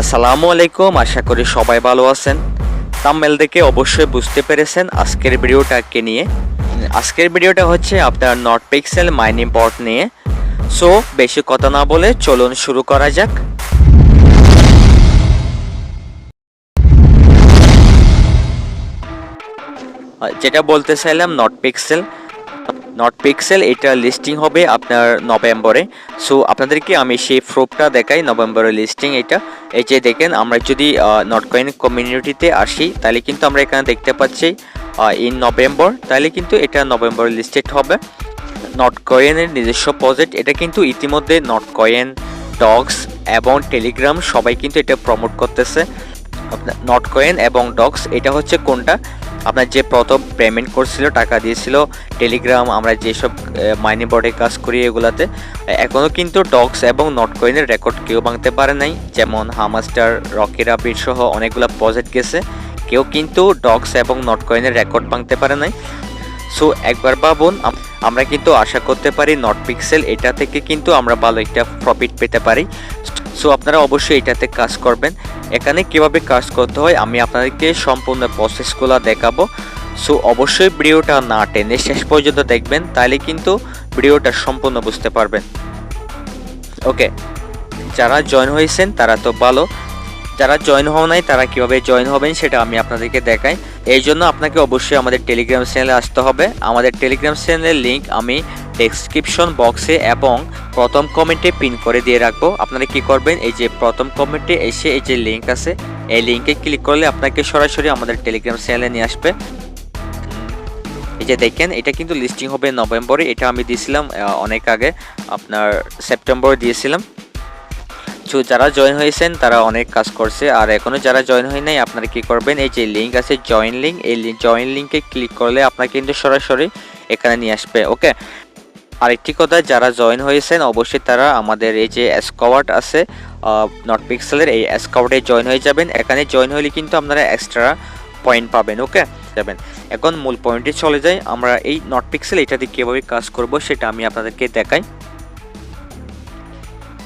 আসসালামু আলাইকুম, আশা করি সবাই ভালো আছেন। তাম্মেল দেখে অবশ্যই বুঝতে পেরেছেন আজকের ভিডিওটাকে নিয়ে। আজকের ভিডিওটা হচ্ছে আপনার নট পিক্সেল মাইনিং বট নিয়ে। সো বেশি কথা না বলে চলুন শুরু করা যাক। যেটা বলতে চাইলাম নট পিক্সেল নট পিক্সেল এটা লিস্টিং হবে আপনার নভেম্বরে। সো আপনাদেরকে আমি সেই প্রুফটা দেখাই নভেম্বরের লিস্টিং এটা। এই যে দেখেন, আমরা যদি নট কয়েন কমিউনিটিতে আসি, তাহলে কিন্তু আমরা এখানে দেখতে পাচ্ছি ইন নভেম্বর তাহলে কিন্তু এটা নভেম্বরে লিস্টেড হবে। নট কয়েনের নিজস্ব প্রজেক্ট এটা কিন্তু ইতিমধ্যে নট কয়েন ডগস এবং টেলিগ্রাম সবাই কিন্তু এটা প্রমোট করতেছে। আপনার নট কয়েন এবং ডগস এটা হচ্ছে কোনটা? আপনার যে প্রথম পেমেন্ট করছিল, টাকা দিয়েছিল টেলিগ্রাম আমরা যেসব মাইনি বোর্ডে কাজ করি এগুলাতে এখনও কিন্তু ডগস এবং নট কয়েনের রেকর্ড কেউ ভাঙতে পারে নাই। যেমন হামাস্টার রকি রাবিট সহ অনেকগুলো প্রজেক্ট গেছে, কেউ কিন্তু ডগস এবং নট কয়েনের রেকর্ড ভাঙতে পারে নাই। সো একবার ভাবুন, আম- আমরা কিন্তু আশা করতে পারি নট পিক্সেল এটা থেকে কিন্তু আমরা ভালো একটা প্রফিট পেতে পারি। সো আপনারা অবশ্যই এটাতে কাজ করবেন। এখানে কীভাবে কাজ করতে হয়, আমি আপনাদেরকে সম্পূর্ণ প্রসেসগুলো দেখাবো। সো অবশ্যই ভিডিওটা না টেনে শেষ পর্যন্ত দেখবেন তাহলে কিন্তু ভিডিওটা সম্পূর্ণ বুঝতে পারবেন। ওকে যারা জয়েন হয়েছেন, তারা তো ভালো। যারা জয়েন হওয়া নাই, তারা কীভাবে জয়েন হবেন সেটা আমি আপনাদেরকে দেখাই। এই জন্য আপনাকে অবশ্যই আমাদের টেলিগ্রাম চ্যানেলে আসতে হবে। আমাদের টেলিগ্রাম চ্যানেলের লিংক আমি ডেসক্রিপশন বক্সে এবং প্রথম কমেন্টে পিন করে দিয়ে রাখব। আপনারা কি করবেন, এই যে প্রথম কমেন্টে এসে এই যে লিঙ্ক আছে, এই লিঙ্কে ক্লিক করলে আপনাকে সরাসরি আমাদের টেলিগ্রাম চ্যানেলে নিয়ে আসবে। এই যে দেখেন, এটা কিন্তু লিস্টিং হবে নভেম্বরে। এটা আমি দিয়েছিলাম অনেক আগে, আপনার সেপ্টেম্বরে দিয়েছিলাম। তো যারা জয়েন হয়েছেন, তারা অনেক কাজ করছে। আর এখনও যারা জয়েন হয় নাই, আপনারা কি করবেন? এই যে লিঙ্ক আছে জয়েন লিঙ্ক এই জয়েন লিঙ্কে ক্লিক করলে আপনাকে কিন্তু সরাসরি এখানে নিয়ে আসবে ওকে আরেকটি কথা, যারা জয়েন হয়েছেন, অবশ্যই তারা আমাদের এই যে স্কোয়াড আছে নট পিক্সেলের এই স্কোয়াডে জয়েন হয়ে যাবেন। এখানে জয়েন হলে কিন্তু আপনারা এক্সট্রা পয়েন্ট পাবেন ওকে যাবেন। এখন মূল পয়েন্টে চলে যাই। আমরা এই নট পিক্সেল এটাতে কীভাবে কাজ করব, সেটা আমি আপনাদেরকে দেখাই।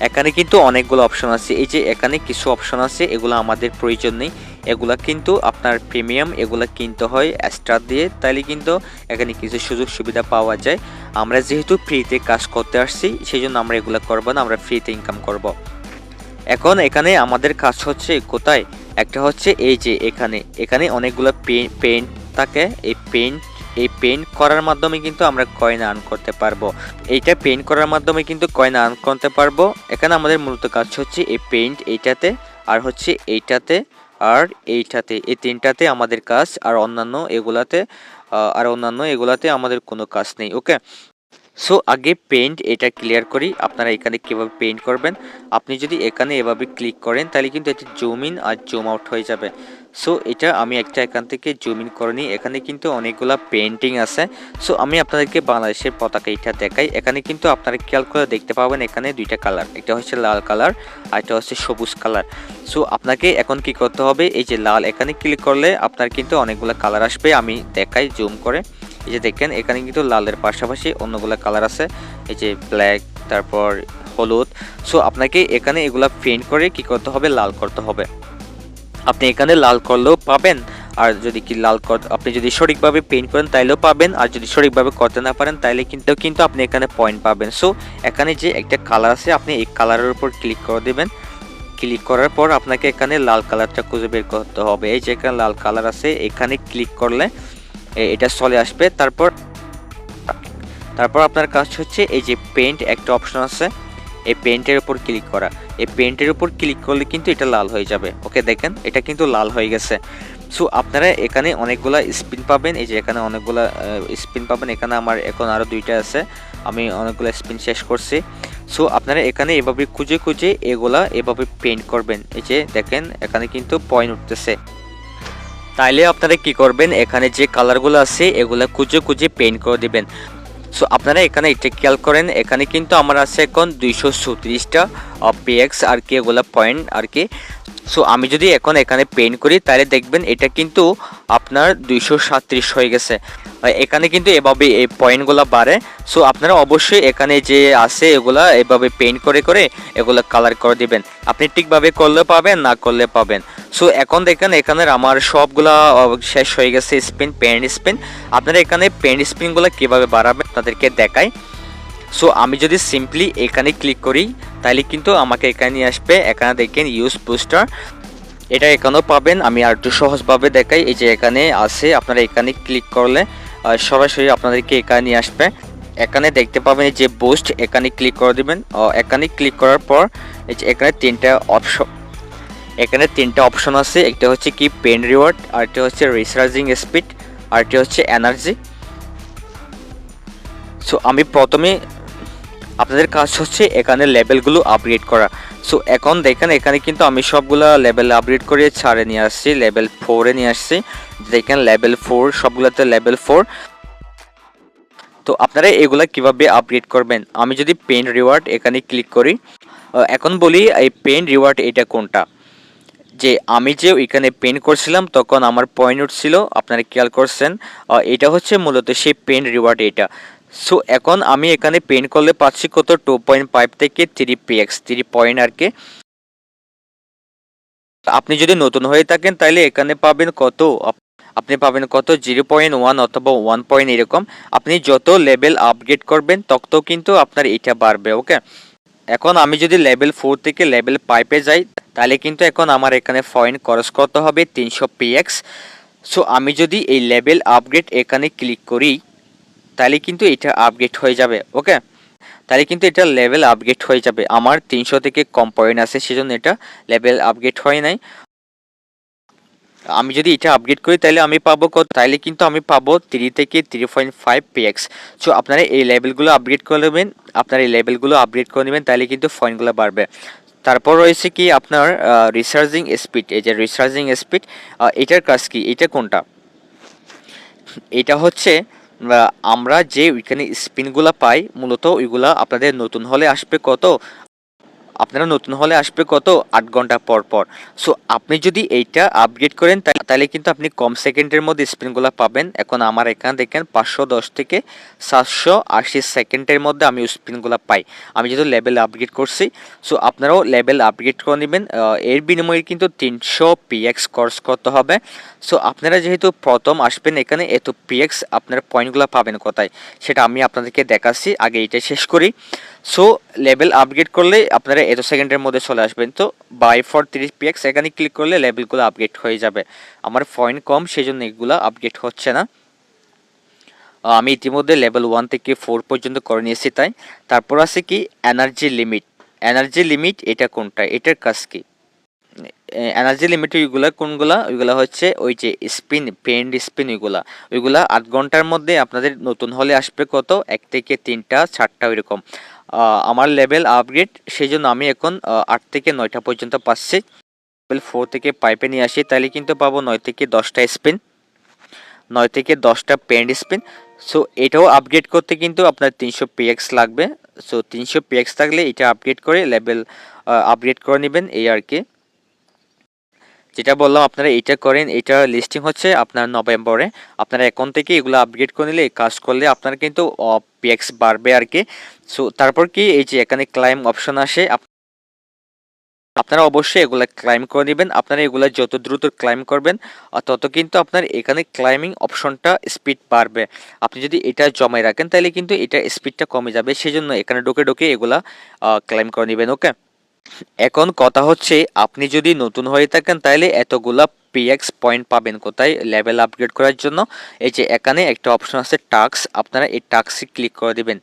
এখানে কিন্তু অনেকগুলো অপশন আছে। এই যে এখানে কিছু অপশন আছে, এগুলো আমাদের প্রয়োজন নেই। এগুলা কিন্তু আপনার প্রিমিয়াম এগুলা কিনতে হয় এক্সট্রা দিয়ে। তাইলে কিন্তু এখানে কিছু সুযোগ সুবিধা পাওয়া যায়। আমরা যেহেতু ফ্রিতে কাজ করতে আসছি সেই জন্য আমরা এগুলো করব না, আমরা ফ্রিতে ইনকাম করব। এখন এখানে আমাদের কাজ হচ্ছে কোথায়? একটা হচ্ছে এই যে এখানে এখানে অনেকগুলো পেন্ট থাকে। এই পেন্ট এই পেন্ট করার মাধ্যমে কিন্তু আমরা কয়েন আর্ন করতে পারব। এইটা পেন্ট করার মাধ্যমে কিন্তু কয়েন আর্ন করতে পারব। এখানে আমাদের মূলত কাজ হচ্ছে এই পেন্ট এইটাতে, আর হচ্ছে এইটাতে, আর এইটাতে, এই তিনটাতে আমাদের কাজ, আর অন্যান্য এগুলাতে আর অন্যান্য এগুলাতে আমাদের কোনো কাজ নেই ওকে সো আগে পেন্ট এটা ক্লিয়ার করি, আপনারা এখানে কীভাবে পেন্ট করবেন। আপনি যদি এখানে এভাবে ক্লিক করেন, তাহলে কিন্তু এটি জুম ইন আর জুম আউট হয়ে যাবে। সো এটা আমি একটা এখান থেকে জুম ইন করে নিই। এখানে কিন্তু অনেকগুলা পেন্টিং আছে। সো আমি আপনাদেরকে বাংলাদেশের পতাকা এটা দেখাই। এখানে কিন্তু আপনারা খেয়াল করে দেখতে পাবেন এখানে দুইটা কালার একটা হচ্ছে লাল কালার আর একটা হচ্ছে সবুজ কালার সো আপনাকে এখন কি করতে হবে? এই যে লাল, এখানে ক্লিক করলে আপনার কিন্তু অনেকগুলো কালার আসবে। আমি দেখাই জুম করে। এই যে দেখেন, এখানে কিন্তু লালের পাশাপাশি অন্যগুলো কালার আছে। এই যে ব্ল্যাক তারপর হলুদ। সো আপনাকে এখানে এগুলা পেন্ট করে কি করতে হবে? লাল করতে হবে। আপনি এখানে লাল করলেও পাবেন। আর যদি কি লাল আপনি যদি সঠিকভাবে পেইন্ট করেন তাইলেও পাবেন। আর যদি সঠিকভাবে করতে না পারেন, তাইলে কিন্তু কিন্তু আপনি এখানে পয়েন্ট পাবেন। সো এখানে যে একটা কালার আছে, আপনি এই কালারের উপর ক্লিক করে দেবেন। ক্লিক করার পর আপনাকে এখানে লাল কালারটা খুঁজে বের করতে হবে। এই যে এখানে লাল কালার আছে, এখানে ক্লিক করলে এটা চলে আসবে। তারপর তারপর আপনার কাজ হচ্ছে, এই যে পেন্ট একটা অপশন আছে এই পেন্টের উপর ক্লিক করা। এই পেন্টের উপর ক্লিক করলে কিন্তু এটা লাল হয়ে যাবে। ওকে দেখেন, এটা কিন্তু লাল হয়ে গেছে। সো আপনারা এখানে অনেকগুলা স্পিন পাবেন। এই যে এখানে অনেকগুলা স্পিন পাবেন। এখানে আমার এখন আরও দুইটা আছে। আমি অনেকগুলো স্পিন শেষ করছি। সো আপনারা এখানে এভাবে খুঁজে খুঁজে এগুলা এভাবে পেন্ট করবেন। এই যে দেখেন, এখানে কিন্তু পয়েন্ট উঠতেছে। তাইলে আপনারা কি করবেন? এখানে যে কালারগুলো আছে, এগুলা খুঁজে খুঁজে পেন্ট করে দিবেন। সো আপনারা এখানে এটা খেয়াল করেন, এখানে কিন্তু আমার আছে এখন দুইশো চৌত্রিশটা পিএক্স আর কি এগুলো পয়েন্ট আর কি। সো আমি যদি এখন এখানে পেন করি, তাহলে দেখবেন এটা কিন্তু আপনার দুইশো সাতত্রিশ হয়ে গেছে। এখানে কিন্তু এভাবে এই পয়েন্টগুলো বাড়ে। সো আপনারা অবশ্যই এখানে যে আছে এগুলা এভাবে পেইন্ট করে করে এগুলো কালার করে দিবেন। আপনি ঠিকভাবে করলে পাবেন, না করলে পাবেন। সো এখন দেখেন এখানে আমার সবগুলা শেষ হয়ে গেছে স্পিন পেন্ট স্পিন আপনারা এখানে পেন্ট স্পিনগুলো কীভাবে বাড়াবেন আপনাদেরকে দেখাই। সো আমি যদি সিম্পলি এখানে ক্লিক করি তাহলে কিন্তু আমাকে এখানে আসবে, এখানে দেখেন ইউজ বুস্টার এটা এখানেও পাবেন, আমি আর একটু সহজভাবে দেখাই, এই যে এখানে আছে, আপনারা এখানে ক্লিক করলে সরাসরি আপনাদেরকে এখানে আসবে। এখানে দেখতে পাবেন যে বুস্ট এখানে ক্লিক করে দিবেন। এখানে ক্লিক করার পর, এই যে এখানে তিনটা অপশন এখানে তিনটা অপশন আছে, একটা হচ্ছে কি পেন রিওয়ার্ড আরেকটা হচ্ছে রিচার্জিং স্পিড আরেকটা হচ্ছে এনার্জি সো আমি প্রথমে আপনাদের কাজ হচ্ছে এখানে লেভেলগুলো আপগ্রেড করা। সো এখন দেখেন, এখানে কিন্তু আমি সবগুলা লেভেল আপগ্রেড করে ছাড়ে নিয়ে আসছি লেভেল ফোরে নিয়ে আসছি। দেখেন লেভেল ফোর সবগুলোতে লেভেল ফোর তো আপনারা এগুলা কীভাবে আপগ্রেড করবেন? আমি যদি পেন রিওয়ার্ড এখানে ক্লিক করি এখন বলি এই পেন রিওয়ার্ড এটা কোনটা? যে আমি যে এখানে পেন করছিলাম, তখন আমার পয়েন্ট উঠছিল আপনারা খেয়াল করছেন এটা হচ্ছে মূলত সেই পেন রিওয়ার্ড এটা। সো এখন আমি এখানে পেন করলে পাচ্ছি কত? টু পয়েন্ট ফাইভ থেকে থ্রি পিএক্স থ্রি পয়েন্ট আর কি। আপনি যদি নতুন হয়ে থাকেন, তাহলে এখানে পাবেন কত? আপ- আপনি পাবেন কত? জিরো পয়েন্ট ওয়ান অথবা ওয়ান পয়েন্ট এরকম। আপনি যত লেভেল আপগ্রেড করবেন, তত কিন্তু আপনার এটা বাড়বে ওকে এখন আমি যদি লেভেল ফোর থেকে লেভেল ফাইভে যাই, তাহলে কিন্তু এখন আমার এখানে পয়েন্ট খরচ করতে হবে? তিনশো পিএক্স সো আমি যদি এই লেভেল আপগ্রেড এখানে ক্লিক করি তাহলে কিন্তু এটা আপগ্রেড হয়ে যাবে ওকে তাহলে কিন্তু এটা লেভেল আপগ্রেড হয়ে যাবে। আমার তিনশো থেকে কম পয়েন্ট আছে, সেজন্য এটা লেভেল আপগ্রেড হয় নাই। আমি যদি এটা আপগ্রেড করি, তাহলে আমি পাবো কত? তাহলে কিন্তু আমি পাবো থ্রি থেকে three point five px so আপনারা এই লেভেলগুলো আপগ্রেড করে নেবেন, আপনার এই লেভেলগুলো আপগ্রেড করে নেবেন, তাহলে কিন্তু পয়েন্টগুলো বাড়বে। তারপর রয়েছে কি আপনার রিসার্জিং স্পিড এই যে রিসার্জিং স্পিড এটার কাজ কি? এটা কোনটা? এটা হচ্ছে আমরা যে ওইখানে স্পিনগুলো পাই মূলত ওইগুলা আপনাদের নতুন হলে আসবে কত? আপনারা নতুন হলে আসবে কত? আট ঘণ্টা পর পর। সো আপনি যদি এইটা আপগ্রেড করেন তাহলে কিন্তু আপনি কম সেকেন্ডের মধ্যে স্পিনগুলো পাবেন। এখন আমার এখানে দেখেন পাঁচশো দশ থেকে সাতশো আশি সেকেন্ডের মধ্যে আমি স্পিনগুলো পাই। আমি যেহেতু লেভেল আপগ্রেড করছি সো আপনারাও লেভেল আপগ্রেড করে নেবেন। এর বিনিময়ে কিন্তু তিনশো পিএক্স কোর্স করতে হবে? সো আপনারা যেহেতু প্রথম আসবেন এখানে, এত পিএক্স আপনার পয়েন্টগুলো পাবেন কোথায়? সেটা আমি আপনাদেরকে দেখাচ্ছি। আগে এটা শেষ করি। সো লেভেল আপগ্রেড করলে আপনারা এত সেকেন্ডের মধ্যে চলে আসবেন। তো বাই ফর তিরিশ পিএক্স এখানে ক্লিক করলে লেভেলগুলো আপডেট হয়ে যাবে। আমার পয়েন্ট কম সেই জন্য এগুলো আপডেট হচ্ছে না। আমি ইতিমধ্যে লেভেল ওয়ান থেকে ফোর পর্যন্ত করে নিয়েছি তাই। তারপর আছে কি এনার্জি লিমিট এনার্জি লিমিট এটা কোনটা? এটার কাজ কি? এনার্জি লিমিট ওইগুলা কোনগুলা? ওইগুলা হচ্ছে ওই যে স্পিন পেন্ড স্পিন ওইগুলা ওইগুলা আট ঘণ্টার মধ্যে আপনাদের নতুন হলে আসবে কত? এক থেকে তিনটা, চারটা ওইরকম। আমার লেভেল আপগ্রেড সেই জন্য আমি এখন আট থেকে নয়টা পর্যন্ত পাচ্ছি। লেভেল ফোর থেকে পাইপে নিয়ে আসি, তাহলে কিন্তু পাবো নয় থেকে দশটা স্পিন নয় থেকে দশটা প্যান্ট স্পিন সো এটাও আপগ্রেড করতে কিন্তু আপনার তিনশো পিএক্স লাগবে। সো তিনশো পিএক্স থাকলে এটা আপগ্রেড করে লেভেল আপগ্রেড করে নেবেন এই আর কি। যেটা বললাম, আপনারা এইটা করেন এটা লিস্টিং হচ্ছে আপনার নভেম্বরে। আপনারা এখন থেকে এগুলো আপগ্রেড করে নিলে কাজ করলে আপনার কিন্তু পিএক্স বাড়বে আর কি। সো তারপর কি, এই যে এখানে ক্লাইম অপশন আসে, আপ- আপনারা অবশ্যই এগুলা ক্লাইম করে নেবেন। আপনারা এগুলো যত দ্রুত ক্লাইম করবেন তত কিন্তু আপনার এখানে ক্লাইমিং অপশনটা স্পিড বাড়বে। আপনি যদি এটা জমায় রাখেন, তাহলে কিন্তু এটা স্পিডটা কমে যাবে। সেজন্য এখানে ঢুকে ঢুকে এগুলা ক্লাইম করে নেবেন ওকে এখন কথা হচ্ছে, আপনি যদি নতুন হয়ে থাকেন তাহলে এতগুলা পিএক্স পয়েন্ট পাবেন কোথায় লেভেল আপগ্রেড করার জন্য? এই যে এখানে একটা অপশন আছে টাক্স আপনারা এই টাক্সে ক্লিক করে দিবেন।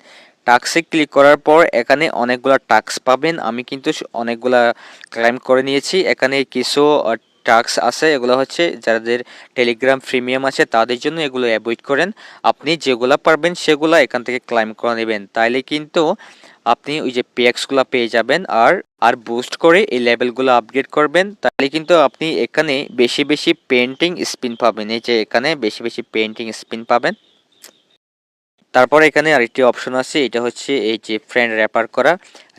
টাক্সে ক্লিক করার পর এখানে অনেকগুলা টাক্স পাবেন। আমি কিন্তু অনেকগুলা ক্লাইম করে নিয়েছি। এখানে কিছু টাক্স আছে, এগুলো হচ্ছে যাদের টেলিগ্রাম প্রিমিয়াম আছে, তাদের জন্য এগুলো অ্যাভয়েড করেন। আপনি যেগুলা পারবেন, সেগুলা এখান থেকে ক্লাইম করে নেবেন। তাইলে কিন্তু আপনি ওই যে পেক্সগুলো পেয়ে যাবেন আর আর বুস্ট করে এই লেভেলগুলো আপগ্রেড করবেন, তাহলে কিন্তু আপনি এখানে বেশি বেশি পেন্টিং স্পিন পাবেন, এই যে এখানে বেশি বেশি পেন্টিং স্পিন পাবেন। তারপর এখানে আরেকটি অপশন আছে, এটা হচ্ছে এই যে ফ্রেন্ড রেফার করা।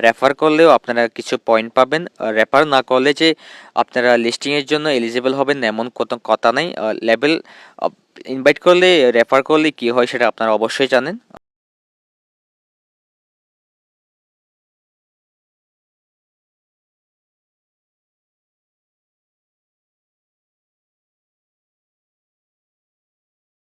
রেফার করলেও আপনারা কিছু পয়েন্ট পাবেন রেফার না করলে যে আপনারা লিস্টিংয়ের জন্য এলিজিবল হবেন এমন কোনো কথা নাই। লেভেল ইনভাইট করলে রেফার করলে কি হয় সেটা আপনারা অবশ্যই জানেন।